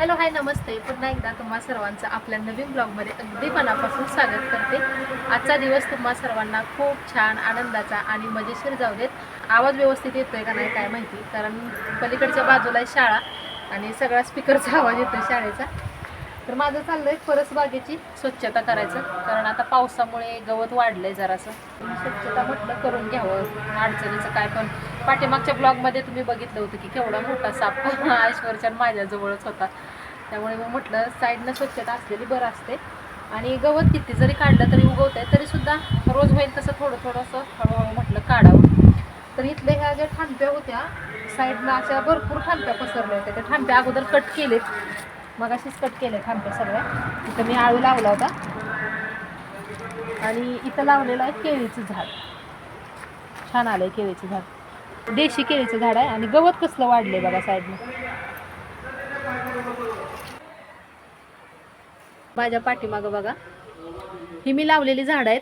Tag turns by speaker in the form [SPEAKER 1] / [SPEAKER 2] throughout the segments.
[SPEAKER 1] Hello hi नमस्ते. पुन्हा एकदा तुम्हा सर्वांचं आपल्या नवीन ब्लॉगमध्ये अगदी मनापासून स्वागत करते. आजचा दिवस तुम्हा सर्वांना खूप छान आनंदाचा आणि मजेशीर जाऊ देत. आवाज व्यवस्थित येतोय का नाही काय माहिती. कारण पलीकडच्या बाजूला आहे शाळा आणि सगळा स्पीकरचा आवाज येतोय शाळेचा. तर माझं चाललंय परसबागेची स्वच्छता करायचं. कारण आता पावसामुळे गवत वाढलंय जरासं. स्वच्छता म्हटलं करून घ्यावं. अडचणीचं काय पण. पाठीमागच्या ब्लॉगमध्ये तुम्ही बघितलं होतं की केवढा मोठा साप ऐश्वरच्या माझ्याजवळच होता. त्यामुळे मग म्हटलं साईडनं स्वच्छता असलेली बरं असते. आणि गवत किती जरी काढलं तरी उगवत आहे तरी सुद्धा रोज होईल तसं थोडं थोडंसं हळूहळू म्हटलं काढावं. तर इथल्या ह्या ज्या थांब्या होत्या साईडनं अशा भरपूर थांब्या पसरल्या होत्या. त्या थांब्या अगोदर कट केलेत. मग अशीच कट केलं थांबतं सगळ्या इथं मी आळू लावला होता. आणि इथं लावलेलं आहे केळीचं झाड. छान आलं आहे केळीचं झाड. देशी केळीचं झाड आहे आणि गवत कसलं वाढलं आहे बघा साईडनं. माझ्या पाठीमागं बघा. ही मी लावलेली झाडं आहेत.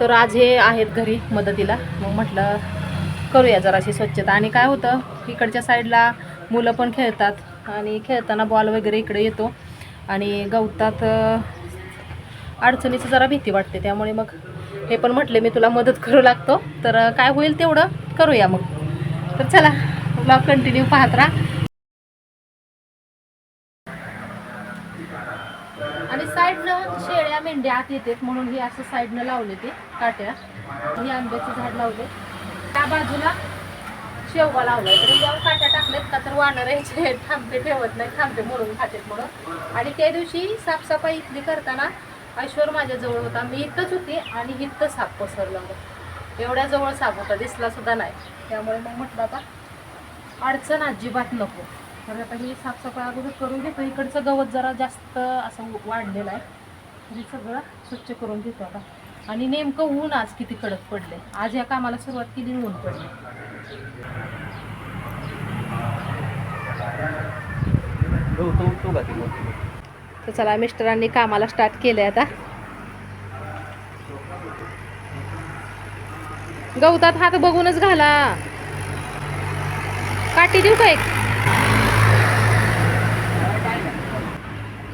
[SPEAKER 1] तर आज हे आहेत घरी मदतीला. मग म्हटलं करूया जराशी स्वच्छता. आणि काय होतं इकडच्या साईडला मुलं पण खेळतात. आणि खेळताना बॉल वगैरे इकडे येतो. आणि गवतात अडचणीची जरा भीती वाटते. त्यामुळे मग हे पण म्हटले मी तुला मदत करू लागतो. तर काय होईल तेवढं करूया मग. तर चला ब्लॉग कंटिन्यू पाहत राहा. आणि साईडनं शेळ्या मेंढ्या आत येतात म्हणून ही असं साईडनं लावले ते काट्या. ही आंब्याचं झाड लावले. त्या बाजूला शेवगा लावला. काट्या टाकल्यात का तर वानर यायचे थांबे ठेवत नाही थांबे मोडून खातात म्हणून. आणि त्या दिवशी साफसफाई इथली करताना ऐश्वर माझ्याजवळ होता. मी इथंच होती आणि इथं साप पसरला होता. एवढ्या जवळ साप होता दिसला सुद्धा नाही. त्यामुळे मग म्हटलं आता अडचण अजिबात नको. तर आता ही साफसफाई अगोदर करून घेतो. इकडचं गवत जरा जास्त असं वाढलेलं आहे. हे सगळं स्वच्छ करून घेतो आता. आणि नेमकं ऊन आज किती कडक पडले आज या कामाला सुरुवात केली ऊन पडले तर चला मिस्टरांनी कामाला स्टार्ट केलंय आता. गवतात हात बघूनच घाला. काठी देऊ का एक?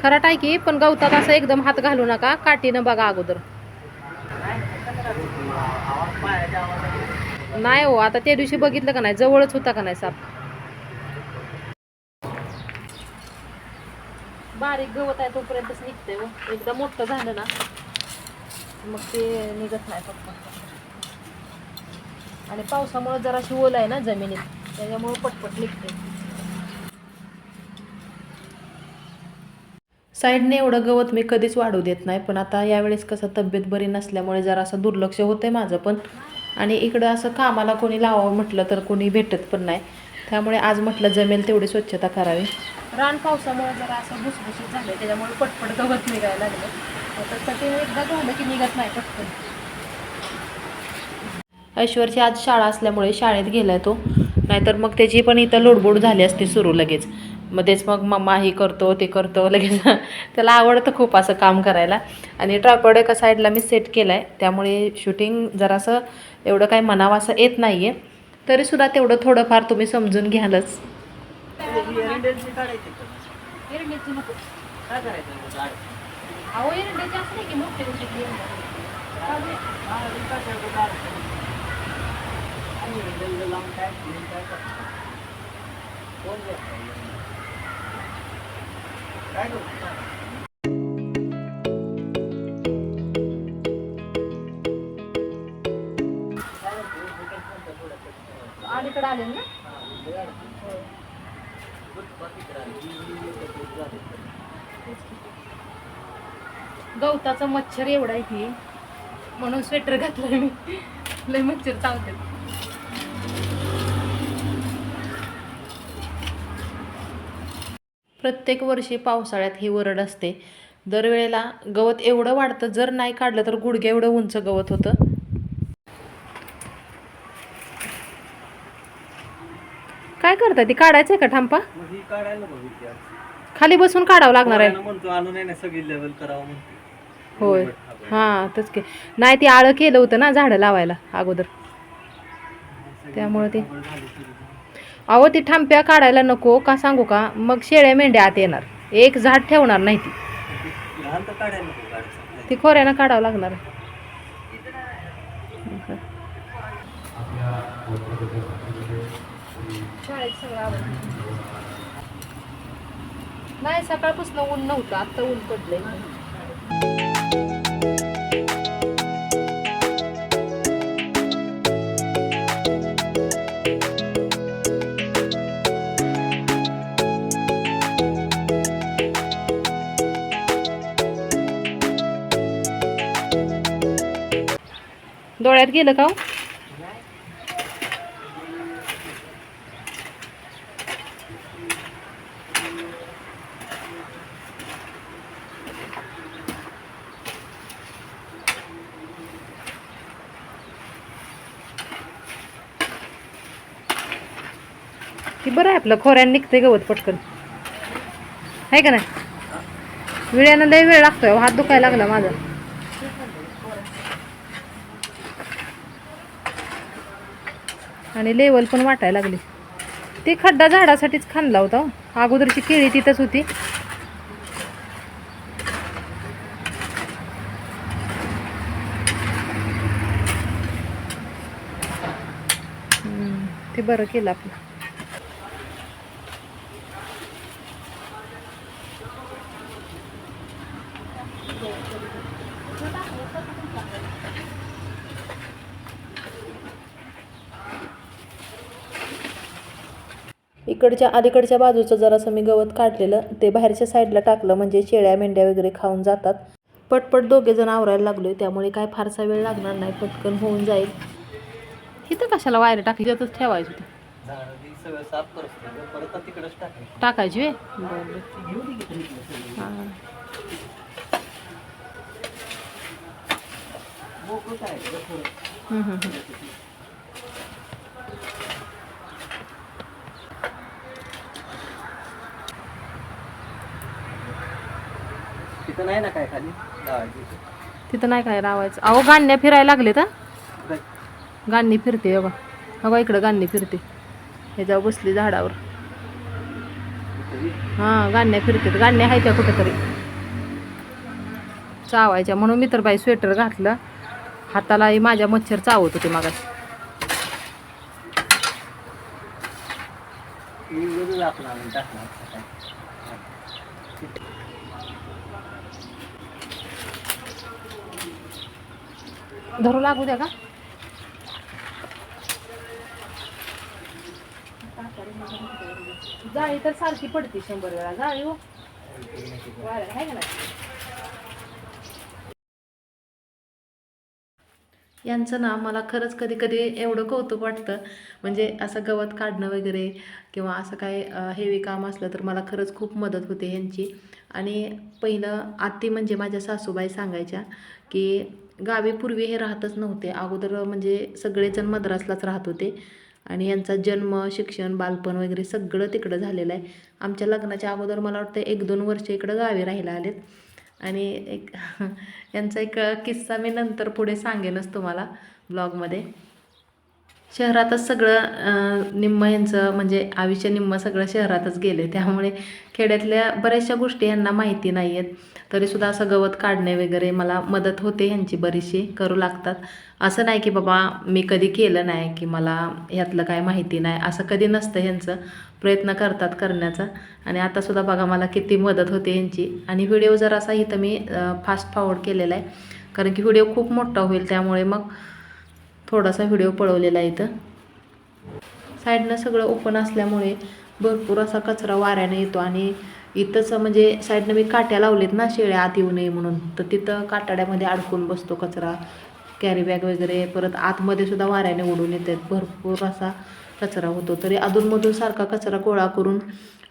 [SPEAKER 1] खरा टाय की पण गवतात असं एकदम हात घालू नका. काठीनं बघा अगोदर. नाही हो आता त्या दिवशी बघितलं का नाही? जवळच होता का नाही साप? बारीक गवत आहे तोपर्यंतच निघते व हो. एकदा मोठं झालं ना मग ते निघत नाही पटपट आणि पावसामुळे जराशी ओल आहे ना जमिनीत त्याच्यामुळं पटपट निघते साईडने एवढं गवत मी कधीच वाढू देत नाही पण आता यावेळेस कसं तब्येत बरी नसल्यामुळे जरा असं दुर्लक्ष होतंय माझं पण. आणि इकडं असं कामाला कोणी लावावं म्हटलं तर कोणी भेटत पण नाही. त्यामुळे आज म्हटलं जमेल तेवढी स्वच्छता करावी. रान पावसामुळे जरा असं भुसभुशीत झालं त्याच्यामुळे पटपट गवत निघायला लागलं तर ते एकदा झालं की निघत नाही पटकन. ऐश्वरची आज शाळा असल्यामुळे शाळेत गेलाय तो. नाहीतर मग त्याची पण इथं लोडबोड झाली असते सुरू लगेच. मध्येच मग मम्मा हे करतो ते करतो लगेच त्याला आवडतं खूप असं काम करायला. आणि ट्रायपॉड एका साईडला मी सेट केला आहे त्यामुळे शूटिंग जरासं एवढं काही म्हणावं असं येत नाही आहे तरीसुद्धा तेवढं थोडंफार तुम्ही समजून घ्यालच. एरंड्याची नको. अहो एरंड्याची असं नाही की मोठे मोठे अलीकडे आले ना? गवताचा मच्छर एवढा आहे की म्हणून स्वेटर घातलंय मी. लय मच्छर चावते प्रत्येक वर्षी पावसाळ्यात ही वरड असते. दरवेळेला गवत एवढं वाढतं जर नाही काढलं तर गुडघ्या एवढं उंच गवत होतं. काय करता ती? काढायचंय का थांपा
[SPEAKER 2] मग ही काढायला बघितली आज.
[SPEAKER 1] खाली बसून काढावं लागणार आहे.
[SPEAKER 2] म्हणतो आणून आहे ना सगळी लेवल करावं म्हणते.
[SPEAKER 1] होय. हां तच की. नाही ते आळं केलं होतं ना झाडं लावायला अगोदर. त्यामुळे ते. अहो ती थांप्या काढायला नको का सांगू का? मग शेळ्या मेंढ्या आत येणार. एक झाड ठेवणार नाही ती.
[SPEAKER 2] काढायला
[SPEAKER 1] ती खोऱ्यानं काढावं लागणार. नाही सकाळपासून ऊन नव्हतं. आता ऊन पडलंय. डोळ्यात गेलं का हो? बरं आहे आपलं? खोऱ्यानं निघते गवत पटकन. आहे का नाही? विळ्यानं लय वेळ लागतोय हो, हात दुखायला लागला माझा. आणि लेवल पण वाटायला लागली. ती खड्डा झाडासाठीच खाणला होता हो. अगोदरची केळी तिथंच होती. ते बरं केलं आपलं. इकडच्या अलीकडच्या बाजूचं जरासं मी गवत काढलेलं ते बाहेरच्या साईडला टाकलं म्हणजे शेळ्या मेंढ्या वगैरे खाऊन जातात. पटपट दोघे जण आवरायला लागलो त्यामुळे काय फारसा वेळ लागणार नाही पटकन होऊन जाईल. इथं कशाला वायर टाकली त्यातच ठेवायची होती.
[SPEAKER 2] टाकायची
[SPEAKER 1] वे हां
[SPEAKER 2] मोकळंच आहे तिकडं थोडं.
[SPEAKER 1] हम्म, हम्म, हम्म.
[SPEAKER 2] तिथं नाही ना काय खाली? लावायची
[SPEAKER 1] तिथं नाही काय लावायचं. अहो गाण्या फिरायला लागले तर गाणी फिरते बघा. बघा इकडं गाणी फिरते. ह्याच्यावर बसली झाडावर. हां गाण्या फिरते गाण्या आहेत त्या कुठेतरी. चावायच्या. म्हणून मी तर बाई स्वेटर घातलं. हातालाही माझ्या मच्छर चावत होते मागा
[SPEAKER 2] मी उगाचच आपण आणून टाकणार.
[SPEAKER 1] धरू लागू द्या का? जाळी तर सारखी पडते शंभर वेळा. जाळी हो आहे का नाही? यांचं ना मला खरंच कधी कधी एवढं कौतुक वाटतं. म्हणजे असं गवत काढणं वगैरे किंवा असं काय हेवी काम असलं तर मला खरंच खूप मदत होते ह्यांची. आणि पहिलं आत्ती म्हणजे माझ्या सासूबाई सांगायच्या की गावी पूर्वी हे राहतच नव्हते. अगोदर म्हणजे सगळेजण मद्रासलाच राहत होते. आणि यांचा जन्म शिक्षण बालपण वगैरे सगळं तिकडं झालेलं आहे. आमच्या लग्नाच्या अगोदर मला वाटतं एक दोन वर्ष इकडं गावी राहायला आलेत. आणि एक यांचा एक किस्सा मी नंतर पुढे सांगेनच तुम्हाला ब्लॉगमध्ये शहरातच सगळं निम्म यांचं म्हणजे आयुष्य निम्म सगळं शहरातच गेले. त्यामुळे खेड्यातल्या बऱ्याचशा गोष्टी यांना माहिती नाही आहेत तरीसुद्धा असं गवत काढणे वगैरे मला मदत होते ह्यांची बरीचशी करू लागतात. असं नाही की बाबा मी कधी केलं नाही की मला ह्यातलं काय माहिती नाही. असं कधी नसतं ह्यांचं प्रयत्न करतात करण्याचा. आणि आतासुद्धा बघा मला किती मदत होते ह्यांची आणि व्हिडिओ जर असा इथं मी फास्ट फॉरवर्ड केलेला आहे. कारण की व्हिडिओ खूप मोठा होईल त्यामुळे मग थोडासा व्हिडिओ पळवलेला इथं. साईडनं सगळं ओपन असल्यामुळे भरपूर असा कचरा वाऱ्याने येतो आणि इथंच म्हणजे साईडनं मी काट्या लावलेत ना शेळ्या आत येऊ नये म्हणून. तर तिथं काटाड्यामध्ये अडकून बसतो कचरा कॅरी बॅग वगैरे. परत आतमध्ये सुद्धा वाऱ्याने उडून येतात. भरपूर असा कचरा होतो. तरी अधूनमधून सारखा कचरा गोळा करून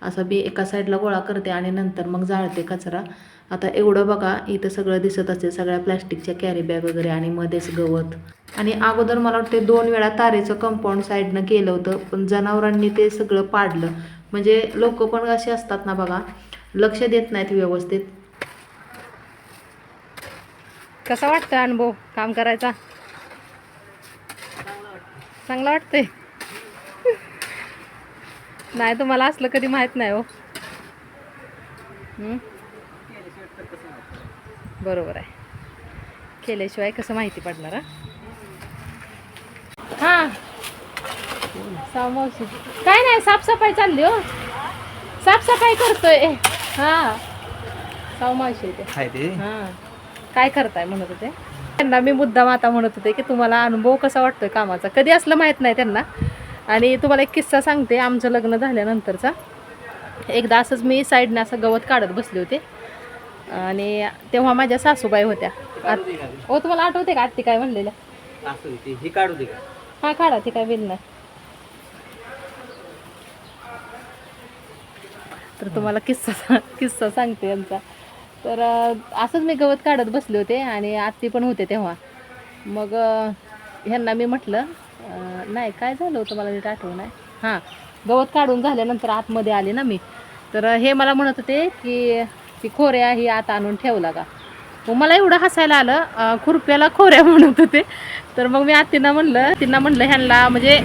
[SPEAKER 1] असं बी एका साईडला गोळा करते आणि नंतर मग जाळते कचरा. आता एवढं बघा इथं सगळं दिसत असते सगळ्या प्लॅस्टिकच्या कॅरी बॅग वगैरे आणि मध्येच गवत. आणि अगोदर मला वाटते दोन वेळा तारेचं कंपाऊंड साईडनं केलं होतं पण जनावरांनी ते सगळं पाडलं. म्हणजे लोक पण असे असतात ना बघा लक्ष देत नाहीत व्यवस्थित. कसा वाटतं अनुभव काम करायचा? चांगला वाटतंय? नाही तुम्हाला असलं कधी माहीत नाही हो. बरोबर आहे. केल्याशिवाय कसं माहिती पडणार हा? हा. साव मावशी काय नाही साफसफाई चालली हो. साफसफाई करतोय. हा. साव मावशी ते. हा. काय करताय म्हणत होते? त्यांना मी मुद्दाम आता म्हणत होते की तुम्हाला अनुभव कसा वाटतोय कामाचा? कधी असलं माहीत नाही त्यांना. आणि तुम्हाला एक किस्सा सांगते आमचं लग्न झाल्यानंतरचा. एकदा असंच मी साईडने असं गवत काढत बसले होते. आणि तेव्हा माझ्या सासूबाई होत्या. हो तुम्हाला आठवते का? आत्ती काय म्हणलेलं.
[SPEAKER 2] हे काढू
[SPEAKER 1] हा ते काय बिल नाही तर तुम्हाला किस्सा किस्सा सांगते यांचा. तर असंच मी गवत काढत बसले होते आणि आत्ती पण होते तेव्हा. मग ह्यांना मी म्हटलं नाही काय झालं होतं मला नीट आठवण आहे हां गवत काढून झाल्यानंतर आतमध्ये आले ना मी. तर हे मला म्हणत होते की ती खोऱ्या ही आत आणून ठेवला का? मग मला एवढं हसायला आलं खुरप्याला खोऱ्या म्हणत होते. तर मग मी आत्तींना म्हणलं तिनं म्हणलं ह्यांना म्हणजे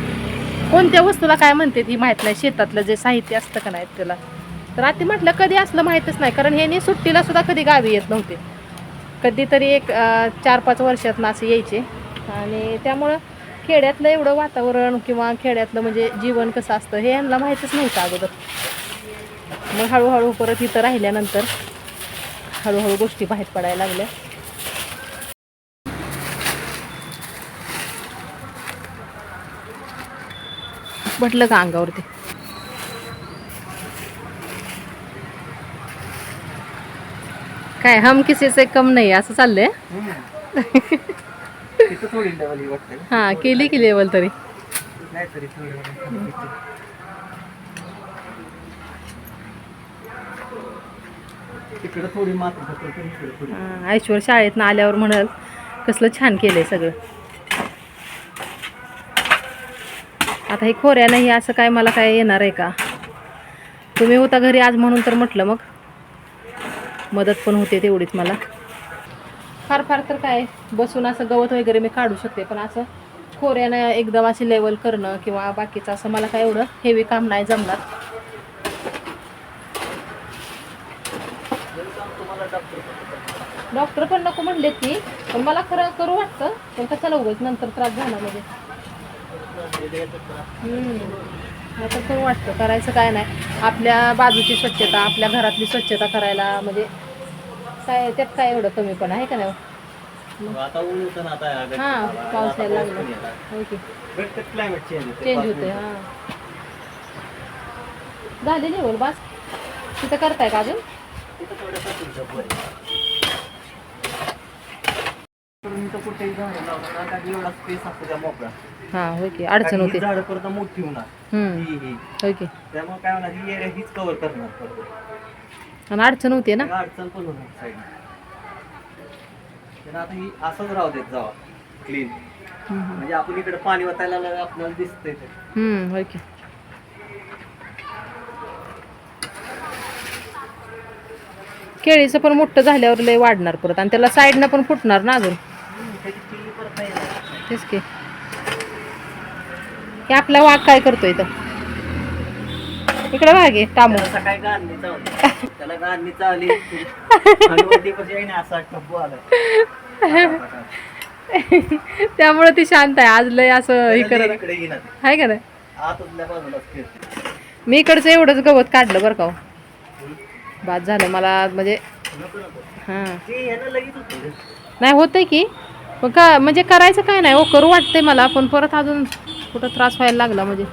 [SPEAKER 1] कोणत्या वस्तूला काय म्हणते ती माहीत नाही शेतातलं जे साहित्य असतं का नाही त्याला. तर आत्ती म्हटलं कधी असलं माहीतच नाही कारण ह्यानी सुट्टीला सुद्धा कधी गावी येत नव्हते. कधीतरी एक चार पाच वर्षातनं असे यायचे. आणि त्यामुळं खेड्यातलं एवढं वातावरण किंवा खेड्यातलं म्हणजे जीवन कसं असतं हे यांना माहीतच नव्हतं अगोदर. मग हळूहळू परत इथं राहिल्यानंतर हळूहळू गोष्टी बाहेर पडायला लागल्या. म्हटलं का अंगावरती? काय हम किसी से कम नाही असं चाललंय?
[SPEAKER 2] तिथं थोडी लेवल वाटतं
[SPEAKER 1] हा केली की लेवल तरी.
[SPEAKER 2] नाही तरी थोडी तिकडं थोडी मात्र होतं तरी इकडं थोडी
[SPEAKER 1] हा, ऐश्वर शाळेतनं आल्यावर म्हणाल कसलं छान केलंय सगळं. आता हे खोऱ्यानं हे असं काय मला काय येणार आहे का? तुम्ही होता घरी आज म्हणून तर म्हटलं मग. मदत पण होते तेवढीच मला. फार फार तर काय बसून असं गवत वगैरे मी काढू शकते पण असं खोऱ्यानं एकदम अशी लेवल करणं किंवा बाकीचं असं मला काय एवढं हेवी काम नाही जमणार. डॉक्टर पण नको म्हणले की पण मला खरं करू वाटतं पण कशाला उगाच नंतर त्रास झाला म्हणजे. आता करू वाटतं करायचं काय नाही. आपल्या बाजूची स्वच्छता आपल्या घरातली स्वच्छता करायला म्हणजे काय त्यात काय एवढं कमी पण आहे का नाही?
[SPEAKER 2] आता ऊन होतं ना आता गटगट
[SPEAKER 1] हां. पाऊस
[SPEAKER 2] आता
[SPEAKER 1] यायला
[SPEAKER 2] पाऊस पण येणार.
[SPEAKER 1] की.
[SPEAKER 2] चेंज होते
[SPEAKER 1] चेंज
[SPEAKER 2] पाच
[SPEAKER 1] होते. हां. झाली लेवल बास. तिथं करताय का अजून?
[SPEAKER 2] तिथं थोडंसं तुमचं वर आहे. तर इथं कुठेही झाडं लावलं ना, कारण एवढा स्पेस असतो त्या मोकळा.
[SPEAKER 1] हां की. अडचण
[SPEAKER 2] कारण ही
[SPEAKER 1] होते.
[SPEAKER 2] झाडं परत मोठी होणार.
[SPEAKER 1] हम्म,
[SPEAKER 2] ही ही.
[SPEAKER 1] की.
[SPEAKER 2] त्यामुळे काय होणार ही एरिया हीच कव्हर करणार परत.
[SPEAKER 1] आणि अडचण होते ना.
[SPEAKER 2] अडचण पण होणार साईड तर आता ही असंच राहू देत जावा क्लीन म्हणजे आपण इकडे पाणी आपल्याला दिसतंय ते.
[SPEAKER 1] हम्म, होय की. केळीचं पण मोठं झाल्यावर लय वाढणार परत आणि त्याला साईडनं पण फुटणार ना अजून. तेच की. हे आपला वाघ काय करतोय इथं? इकडे टामू
[SPEAKER 2] त्याला सकाळी चावली. त्याला असा टप्पू आला.
[SPEAKER 1] त्यामुळे ती शांत आहे. आज लय असं हे करत आहे. का नाही? मी इकडचं एवढंच गवत काढलं बरं का हो. बाद झालं मला म्हणजे हां. नाही होतंय की. पण का म्हणजे करायचं काय नाही हो करू वाटतंय मला पण परत अजून कुठं त्रास व्हायला लागला म्हणजे.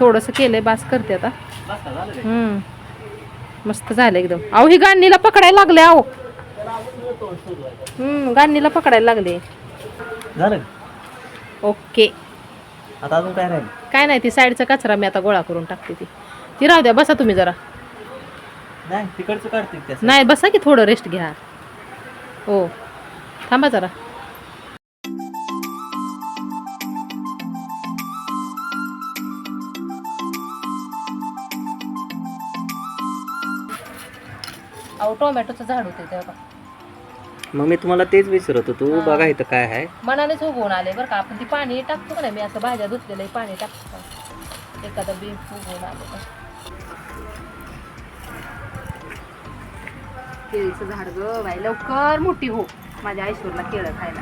[SPEAKER 1] थोडंसं केलंय बास करते आता? हम्म. मस्त झालं एकदम. अहो ही गांडीला पकडायला लागले अहो. हम्म, गांडीला पकडायला लागले.
[SPEAKER 2] झालं?
[SPEAKER 1] ओके.
[SPEAKER 2] आता अजून काय राहील?
[SPEAKER 1] काय नाही ती साईडचा कचरा मी आता गोळा करून टाकते ती. ती राहू द्या बसा तुम्ही जरा.
[SPEAKER 2] नाही तिकडचं काढते
[SPEAKER 1] नाही बसा की थोडं रेस्ट घ्या. हो. थांबा जरा. अहो टोमॅटोचं झाड होते तेव्हा.
[SPEAKER 2] मग मी तुम्हाला तेच विचारत होतो
[SPEAKER 1] हा.
[SPEAKER 2] बघा इथं काय आहे.
[SPEAKER 1] मनानेच उगवून आले बरं का. आपण ती पाणी टाकतो का नाही? मी असं भाज्या धुतलेलं पाणी टाकतो. एखादा बी उगवून आलेलं केळीचं झाड ग बाई लवकर मोठी हो. माझ्या आईश्वरला केळं खायला.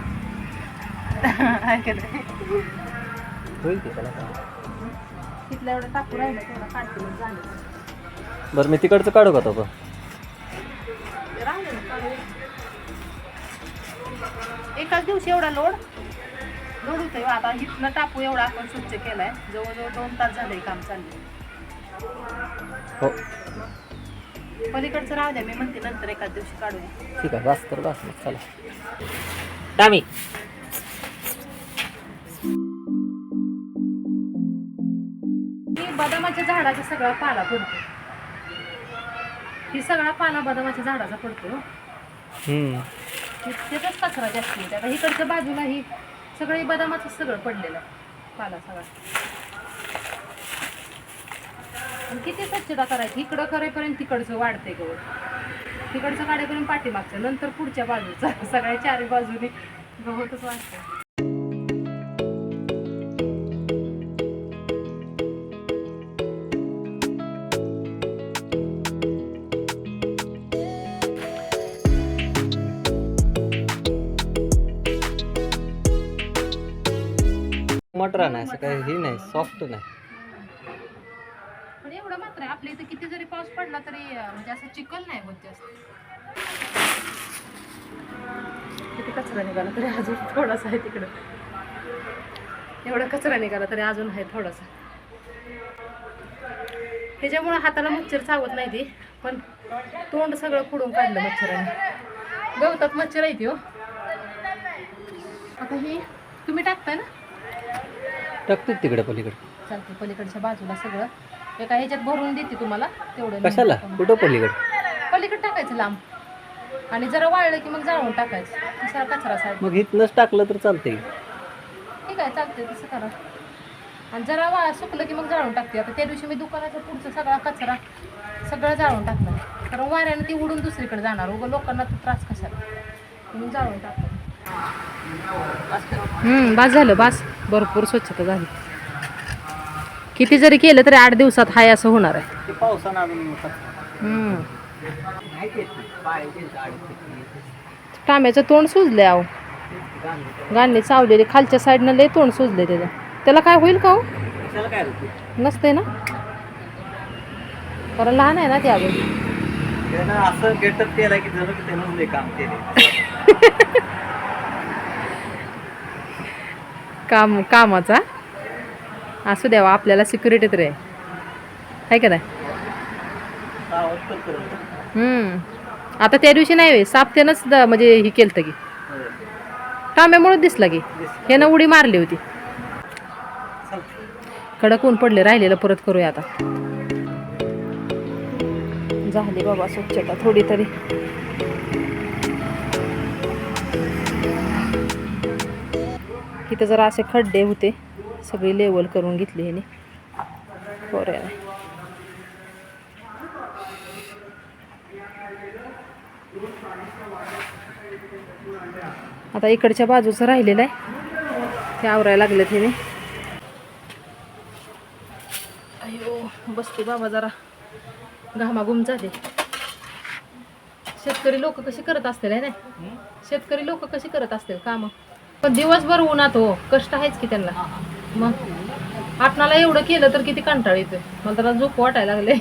[SPEAKER 1] ऐकत
[SPEAKER 2] होईल की त्याला काय.
[SPEAKER 1] तिथल्या एवढं टाकू राहिलं तेवढं काढते मग झालं.
[SPEAKER 2] बरं मी तिकडचं काढू का तो पण?
[SPEAKER 1] एकाच दिवशी एवढा लोड लोड होतोय आता इथनं टाकू एवढा आपण स्वच्छ केलाय. जवळजवळ दोन तास झालंय काम चाललंय
[SPEAKER 2] हो.
[SPEAKER 1] पलीकडचं राहू द्या मी म्हणते नंतर एकाच दिवशी काढूया
[SPEAKER 2] ठीक आहे बस तर बस मग चला. टामी
[SPEAKER 1] ही बदामाच्या झाडाचा सगळा पाला पडतो. ही सगळा पाला बदामाच्या झाडाचा पडतो हो.
[SPEAKER 2] हम्म.
[SPEAKER 1] ति- साखरा कचरा जास्त येते. आता इकडच्या बाजूला ही सगळी बदामाचं सगळं पडलेलं आहे. पाला सगळा किती स्वच्छता करायची? इकडं करेपर्यंत तिकडचं वाढते गवत तिकडचं काढेपर्यंत पाठीमागचं. नंतर पुढच्या बाजूचा. सगळ्या चारी बाजूने गवतच वाढतं
[SPEAKER 2] मटरा नाही असं काही हे नाही सॉफ्ट नाही.
[SPEAKER 1] पण एवढं मात्र आपल्या इथं किती जरी पाऊस पडला तरी अं, म्हणजे असं चिखल नाही होत जास्त. किती कचरा निघाला तरी अजून थोडासा आहे तिकडं. एवढा कचरा निघाला तरी अजून आहे थोडासा. त्याच्यामुळं हाताला मच्छर चावत नाही ती पण तोंड सगळं फोडून काढलं मच्छराने. गवतात मच्छर आहे ती हो. आता ही तुम्ही टाकताय ना?
[SPEAKER 2] टाकतो तिकडे पलीकडे.
[SPEAKER 1] चालते पलीकडच्या बाजूला सगळं. एका ह्याच्यात भरून देते तुम्हाला तेवढं
[SPEAKER 2] कशाला. कुठं पलीकडे?
[SPEAKER 1] पलीकडे टाकायचं लांब. आणि जरा वाळलं की मग जाळून टाकायचं. तसा कचरा साईड
[SPEAKER 2] मग इथनंच टाकलं तर चालतंय.
[SPEAKER 1] ठीक आहे चालतंय तसं करा. आणि जरा वा सुकलं की मग जाळून टाकते. आता त्या दिवशी मी दुकानाचा पुढचा सगळा कचरा सगळं जाळून टाकला कारण वाऱ्याने ती उडून दुसरीकडे जाणार. उगं लोकांना तो त्रास कशाला? म्हणून जाळून टाकलं बास झालं बास. भरपूर स्वच्छता झाली. किती जरी केलं तरी आठ दिवसात हाय असं होणार आहे. टाम्याचं तोंड सुजले अहो. गाणी चावलेली खालच्या साईडनं लय तोंड सुजले त्याचं. त्याला काय होईल का हो? नसते ना? कारण लहान आहे ना ते अजून.
[SPEAKER 2] असं गेटअप केलं की लय काम केले
[SPEAKER 1] काम कामाचा असू द्यावा आपल्याला सिक्युरिटी तरी आहे. का नाही? आता त्या दिवशी नाही होय साप त्यानंच द- म्हणजे हे केलं की.
[SPEAKER 2] होय.
[SPEAKER 1] दिसला की. ह्यानं उडी मारली होती. कडक ऊन पडले राहिलेलं परत करूया आता. झाली बाबा स्वच्छता थोडी तरी. इथं जरा असे खड्डे होते. सगळी लेवल करून घेतली ह्याने. पोऱ्याने आता इकडच्या बाजूचं राहिलेलं आहे. ते आवरायला लागलेत ह्याने. अयो बसते बाबा जरा. घामाघूम झाले. शेतकरी लोक कशी करत असतील है ना? शेतकरी लोक कशी करत असतील काम? पण दिवसभर उन्हात हो कष्ट आहेच की त्यांना. मग आपणाला एवढं केलं तर किती कंटाळ येतोय. मला त्याला झोप वाटायला लागले.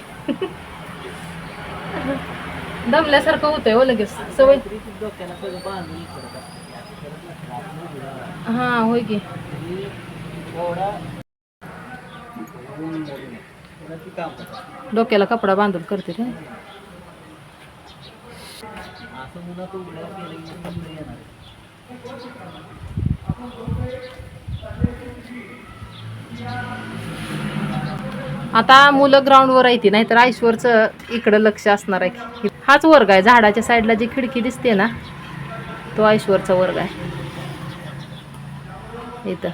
[SPEAKER 1] दमल्यासारखं होतंय हो लगेच. सवय. हा होय की. डोक्याला कपडा बांधून करते ते. आता मुलं ग्राउंडवर येते नाही तर आईश्वरचं इकडं लक्ष असणार आहे. हाच वर्ग आहे झाडाच्या साईडला जी खिडकी दिसते ना तो आईश्वरचा वर्ग आहे. इथं.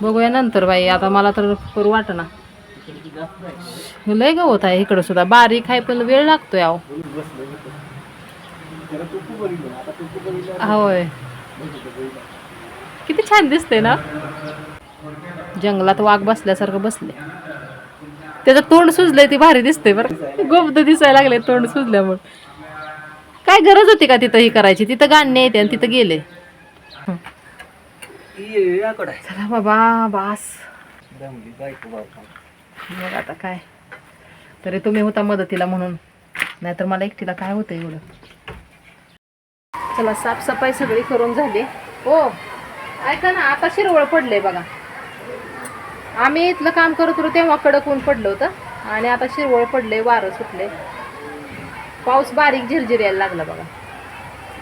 [SPEAKER 1] बघूया नंतर बाई आता मला तर करू वाटना
[SPEAKER 2] इकडे ती जास्त नाही
[SPEAKER 1] लय गवत आहे इकडं सुद्धा. बारीक आहे पण वेळ लागतोय अहो. होय. किती छान दिसते ना. जंगलात वाघ बसल्यासारखं बसले त्याचं तोंड सुजलंय ती भारी दिसते बरं गोबद दिसायला लागले तोंड सुजल्यामुळे. काय गरज होती का तिथं ही करायची? तिथं गाणे येते आणि तिथं गेले. चला बाबा बास.
[SPEAKER 2] बायको बाबा.
[SPEAKER 1] मग आता काय. तरी तुम्ही होता मदतीला म्हणून. नाहीतर मला एकटीला काय होतं एवढं? चला साफसफाई सगळी करून झाली. हो ऐका ना आता शिरवळ पडलंय बघा. आम्ही इथलं काम करत होतो तेव्हा कडक ऊन पडलं होतं. आणि आता शिरवळ पडलंय वारं सुटले पाऊस बारीक झिरझिर यायला लागला बघा.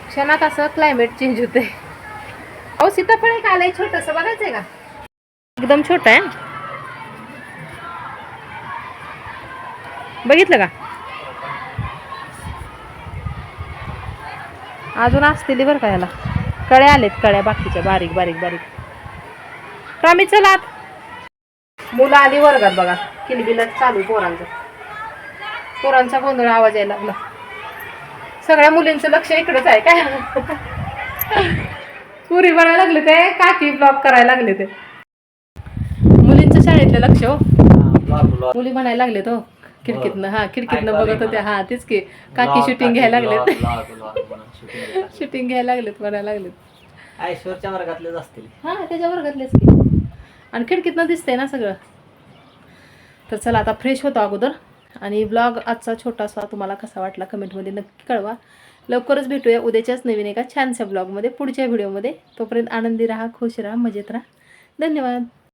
[SPEAKER 1] क्षणात असं क्लायमेट चेंज होते अहो सीताफळ एक आलंय छोटंसं बघायचंय का? एकदम छोटं आहे. बघितलं का? अजून असतील बरं का याला कळ्या आलेत कळ्या बाकीच्या बारीक बारीक बारीक. कामी चला. मुलं आली वर्गात बघा. किलबिल चालू पोरांचं. पोरांचा गोंधळ आवाज यायला लागला. सगळ्या मुलींचं लक्ष इकडेच आहे काय? पुरी बनायला लागले ते काकी ब्लॉक करायला लागले ते. मुलींचं शाळेतलं लक्ष हो.
[SPEAKER 2] हा.
[SPEAKER 1] मुली म्हणायला लागले तो खिडकीतनं हा खिडकीतनं बघत होत्या. हा तेच की. काकी शूटिंग घ्यायला लागलेत. शूटिंग घ्यायला लागलेत. म्हणायला लागलेत.
[SPEAKER 2] ऐश्वर्याच्या वर्गातलेच असतील.
[SPEAKER 1] हा त्याच्या वर्गातलेच की. आणि खिडकीतनं दिसतंय ना सगळं. तर चला आता फ्रेश होतो अगोदर. आणि ब्लॉग आजचा छोटासा तुम्हाला कसा वाटला कमेंटमध्ये नक्की कळवा. लवकरच भेटूया उद्याच्याच नवीन एका छानशा ब्लॉगमध्ये पुढच्या व्हिडिओमध्ये तोपर्यंत आनंदी राहा खुश राहा मजेत राहा. धन्यवाद.